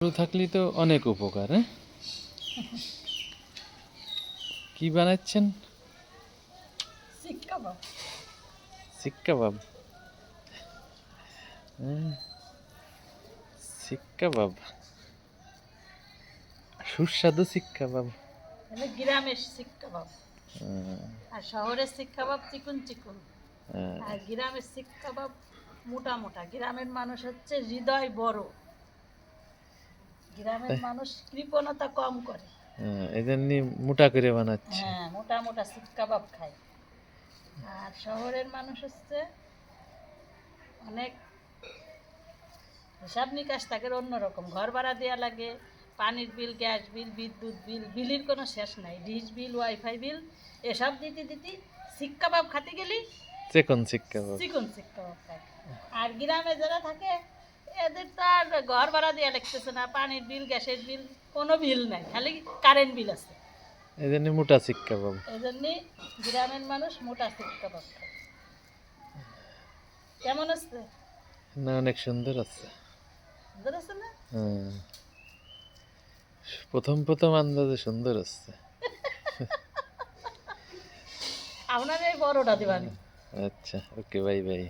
গরু থাকলে তো অনেক উপকার হ্যাঁ? কি বানাচ্ছেন? শিক কাবাব শিক কাবাব হ্যাঁ, সুস্বাদু শিক কাবাব মানে গ্রামের শিক কাবাব হ্যাঁ, আর শহরের শিক কাবাব চিকুন চিকুন। হ্যাঁ, আর গ্রামের শিক কাবাব মোটা মোটা। গ্রামের মানুষ হচ্ছে হৃদয় বড়। গ্রামের মানুষ কৃপণতা কম করে। হ্যাঁ, মোটা করে বানাচ্ছে। হ্যাঁ মোটা মোটা কাবাব খায়। আর শহরের মানুষ হচ্ছে অনেক হিসাব নিকাশ অন্যরকম। ঘর ভাড়া দেওয়া লাগে পানির বিল গ্যাস বিল বিদ্যুৎ বিল বিলের কোনো শেষ নাই। ডিশ বিল ওয়াইফাই বিল এসব দিতে দিতে শিক কাবাব খাতে গেলি চেকন চিকন আর গ্রামে যারা থাকে এদের তো আর ঘর ভাড়া দেওয়া লাগতেছে না পানির বিল গ্যাসের বিল কোনো বিল নাই খালি কারেন্ট বিল আছে। এই জন্য মোটা শিক কাবাব এই জন্যে গ্রামের মানুষ মোটা শিক কাবাব খায় কেমন আছে? না অনেক সুন্দর আছে। সুন্দর আছে না? হ্যাঁ। প্রথম প্রথম আন্দাজে সুন্দর আছে। আপনার এই বড়টা দিবানি। আচ্ছা ওকে বাই বাই।